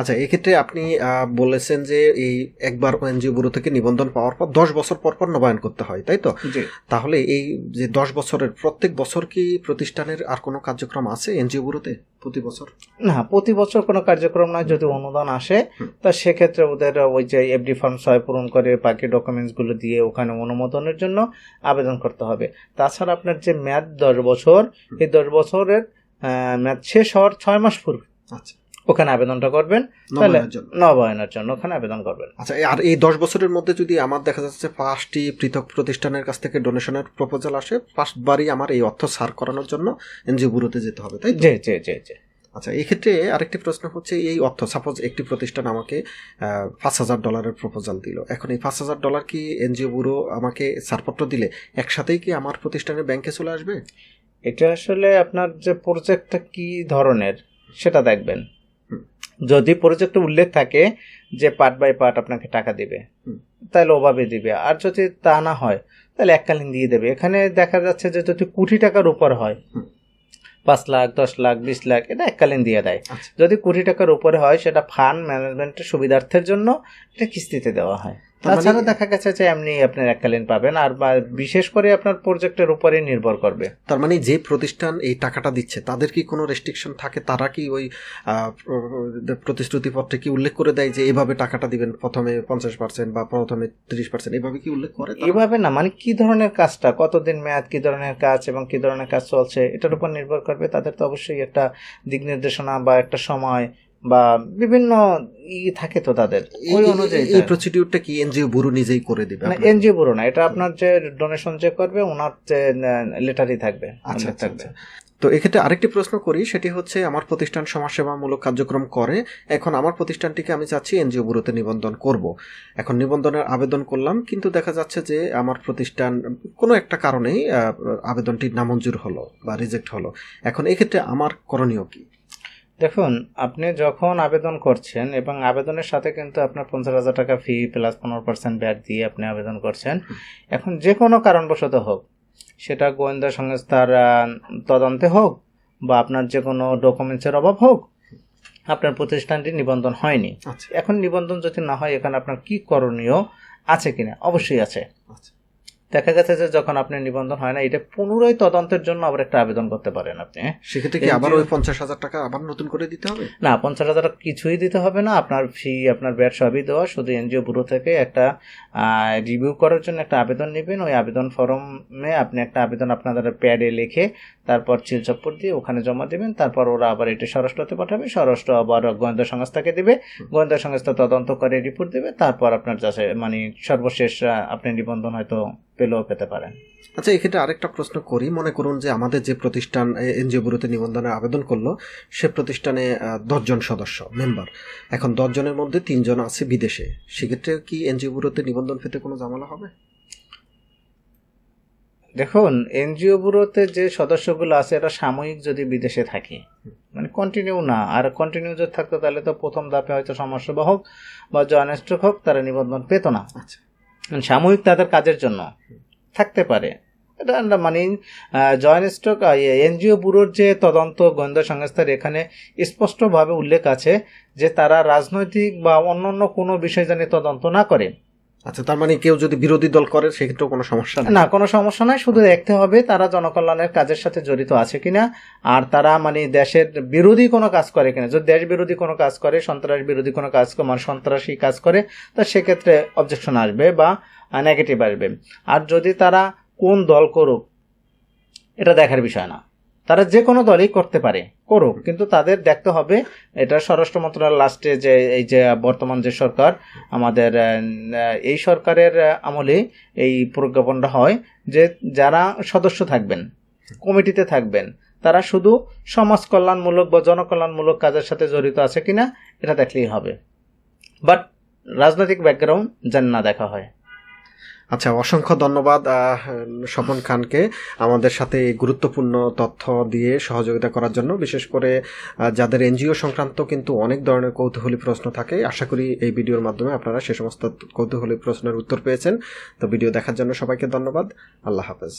আচ্ছা এক্ষেত্রে আপনি বলেছেন যে এই একবার এনজিও ব্যুরো থেকে নিবন্ধন পাওয়ার পর দশ বছর পর পর নবায়ন করতে হয় তাই তো? জি। তাহলে এই যে দশ বছরের প্রত্যেক বছর কি প্রতিষ্ঠানের আর কোনো কার্যক্রম আছে এনজিও ব্যুরোতে প্রতি বছর? না প্রতি বছর কোনো কার্যক্রম নয় যদি অনুদান আসে। তা সেক্ষেত্রে ওদের ওই যে এফডি ফর্ম ছয় পূরণ করে বাকি ডকুমেন্টসগুলো দিয়ে ওখানে অনুমোদনের জন্য আবেদন করতে হবে। তাছাড়া আপনার যে মেয়াদ দশ বছর এই দশ বছরের মেয়াদ শেষ হওয়ার ছয় মাস পূর্বে। আচ্ছা। ওখানে আবেদনটা করবেন তাহলে নবায়নের জন্য ওখানে আবেদন করবেন আচ্ছা আর এই দশ বছরের মধ্যে যদি আমার দেখা যাচ্ছে পাঁচটি পৃথক প্রতিষ্ঠানের কাছ থেকে ডোনেশনের প্রপোজাল আসে পাঁচবারই আমার এই অর্থ সার করানোর জন্য এনজিও ব্যুরোতে যেতে হবে তাই? জি জি জি জি আচ্ছা এই ক্ষেত্রে আরেকটি প্রশ্ন হচ্ছে এই অর্থ সাপোজ একটি প্রতিষ্ঠান আমাকে পাঁচ হাজার ডলারের প্রপোজাল দিল এখন এই পাঁচ হাজার ডলার কি এনজিও ব্যুরো আমাকে ছাড়পত্র দিলে একসাথেই কি আমার প্রতিষ্ঠানের ব্যাংকে চলে আসবে এটা আসলে আপনার যে প্রজেক্টটা কি ধরনের সেটা দেখবেন। যদি প্রজেক্টে উল্লেখ থাকে যে পার্ট বাই পার্ট আপনাকে টাকা দেবে তাহলে ওভাবে দিবে। আর যদি তা না হয় তাহলে এককালীন দিয়ে দেবে। এখানে দেখা যাচ্ছে যে যদি কোটি টাকার উপর হয় পাঁচ লাখ দশ লাখ বিশ লাখ এটা এককালীন দিয়ে দেয়। আচ্ছা। যদি কোটি টাকার উপরে হয় সেটা ফান্ড ম্যানেজমেন্টের সুবিধার্থের জন্য এটা কিস্তিতে দেওয়া হয়। তাছাড়া দেখা গেছে যে এমনি আপনি এককালীন পাবেন আর বিশেষ করে আপনার প্রজেক্টের উপরে নির্ভর করবে। তার মানে যে প্রতিষ্ঠান এই টাকাটা দিচ্ছে তাদের কি কোনো রেস্ট্রিকশন থাকে? তারা কি ওই প্রতিশ্রুতিপত্রে কি উল্লেখ করে দেয় যে এভাবে টাকাটা দিবেন প্রথমে পঞ্চাশ পার্সেন্ট বা প্রথমে তিরিশ পার্সেন্ট এভাবে কি উল্লেখ করে এভাবে না মানে কি ধরনের কাজটা? কতদিন মেয়াদ কি ধরনের কাজ এবং কি ধরনের কাজ চলছে? এটার উপর নির্ভর করবে। তাদের তো অবশ্যই একটা দিক নির্দেশনা বা একটা সময় বা বিভিন্ন ই থাকে তো তাদের। ওই অনুযায়ী এই প্রসিডিউরটা কি এনজিও ব্যুরো নিজেই করে দিবে আপনার? এনজিও ব্যুরো না এটা আপনার যে ডোনেশন যে করবে ওনার যে লেটারই থাকবে আচ্ছা আচ্ছা থাকবে। আচ্ছা। তো এক্ষেত্রে আরেকটি প্রশ্ন করি সেটি হচ্ছে আমার প্রতিষ্ঠান সমাজসেবামূলক কার্যক্রম করে এখন আমার প্রতিষ্ঠানটিকে আমি চাচ্ছি এনজিও ব্যুরোতে নিবন্ধন করব। এখন নিবন্ধনের আবেদন করলাম কিন্তু দেখা যাচ্ছে যে আমার প্রতিষ্ঠান কোনো একটা কারণেই আবেদনটি নামঞ্জুর হলো বা রিজেক্ট হলো। এখন এক্ষেত্রে আমার করণীয় কি? দেখুন আপনি যখন আবেদন করছেন এবং আবেদনের সাথে কিন্তু আপনার পঞ্চাশ হাজার টাকা ফি প্লাস পনেরো পার্সেন্ট ব্যাট দিয়ে আপনি আবেদন করছেন এখন যে কোনো কারণবশত হোক সেটা গোয়েন্দা সংস্থার তদন্তে হোক বা আপনার যে কোনো ডকুমেন্টসের অভাব হোক আপনার প্রতিষ্ঠানটি নিবন্ধন হয়নি। আচ্ছা। এখন নিবন্ধন যদি না হয় এখানে আপনার কি করণীয় আছে কিনা? অবশ্যই আছে। আচ্ছা। দেখা গেছে যে যখন আপনি নিবন্ধন হয় না এটা পুনরায় তদন্তের জন্য আবার একটা আবেদন করতে পারেন আপনি হ্যাঁ? সেক্ষেত্রে কি আবার ওই পঞ্চাশ হাজার টাকা আবার নতুন করে দিতে হবে? না পঞ্চাশ হাজার টাকা কিছুই দিতে হবে না। আপনার ফি আপনার ব্যাট সবই দেওয়া। শুধু এনজিও ব্যুরো থেকে একটা রিভিউ করার জন্য একটা আবেদন নেবেন। ওই আবেদন ফর্মে আপনি একটা আবেদন আপনাদের প্যাডে লিখে তারপর চিল চপ্পর দিয়ে ওখানে জমা দেবেন, তারপর ওরা আবার এটা স্বরাষ্ট্রতে পাঠাবে, স্বরাষ্ট্র আবার গোয়েন্দা সংস্থাকে দেবে, গোয়েন্দা সংস্থা তদন্ত করে রিপোর্ট দেবে, তারপর আপনার যাচ্ছে মানে সর্বশেষ আপনি নিবন্ধন হয়তো পেলেও পেতে পারেন। আচ্ছা এক্ষেত্রে আরেকটা প্রশ্ন করি, মনে করুন যে আমাদের যে প্রতিষ্ঠান এনজিও ব্যুরোতে নিবন্ধনের আবেদন করল, সে প্রতিষ্ঠানে দশজন সদস্য, মেম্বার। এখন দশজনের মধ্যে তিনজন আছে বিদেশে। সেক্ষেত্রে কি এনজিও ব্যুরোতে নিবন্ধন পেতে কোনো ঝামেলা হবে? দেখুন এনজিও ব্যুরোতে যে সদস্যগুলো আছে এরা সাময়িক যদি বিদেশে থাকে মানে কন্টিনিউ না আর কন্টিনিউ যদি থাকতো তাহলে তো প্রথম ধাপে হয়তো সমাজসেবা হোক বা জয়েন স্ট্রোক হোক তারা নিবন্ধন পেত না। আচ্ছা। মানে সাময়িক তাদের কাজের জন্য থাকতে পারে। এটা মানে জয়েন স্ট্রোক এনজিও ব্যুরোর যে তদন্ত গোয়েন্দা সংস্থার এখানে স্পষ্টভাবে উল্লেখ আছে যে তারা রাজনৈতিক বা অন্যান্য কোনো বিষয় জানি তদন্ত না করে। আচ্ছা তার মানে কেউ যদি বিরোধী দল করে, সেক্ষেত্রেও কোনো সমস্যা না, কোনো সমস্যা নাই, শুধু দেখতে হবে তারা জনকল্যাণের কাজের সাথে জড়িত আছে কিনা, আর তারা মানে দেশের বিরোধী কোনো কাজ করে কিনা। যদি দেশ বিরোধী কোনো কাজ করে, সন্ত্রাস বিরোধী কোনো কাজ করে মানে সন্ত্রাসী কাজ করে, তা সেক্ষেত্রে অবজেকশন আসবে বা নেগেটিভ আসবে। আর যদি তারা কোন দল করুক, এটা দেখার বিষয় না। তারা যে কোনো দলই করতে পারে, করুক। কিন্তু তাদের দেখতে হবে, এটা স্বরাষ্ট্র মন্ত্রণালয় লাস্টে যে, এই যে বর্তমান যে সরকার, আমাদের এই সরকারের আমলে এই প্রজ্ঞাপনটা হয় যে যারা সদস্য থাকবেন, কমিটিতে থাকবেন, তারা শুধু সমাজ কল্যাণমূলক বা জনকল্যাণমূলক কাজের সাথে জড়িত আছে কিনা, এটা দেখলেই হবে। বাট রাজনৈতিক ব্যাকগ্রাউন্ড যেন না দেখা হয়। আচ্ছা অসংখ্য ধন্যবাদ স্বপন খানকে আমাদের সাথে গুরুত্বপূর্ণ তথ্য দিয়ে সহযোগিতা করার জন্য। বিশেষ করে যাদের এনজিও সংক্রান্ত কিন্তু অনেক ধরনের কৌতূহলী প্রশ্ন থাকে, আশা করি এই ভিডিওর মাধ্যমে আপনারা সে সমস্ত কৌতূহলী প্রশ্নের উত্তর পেয়েছেন। তো ভিডিও দেখার জন্য সবাইকে ধন্যবাদ। আল্লাহ হাফেজ।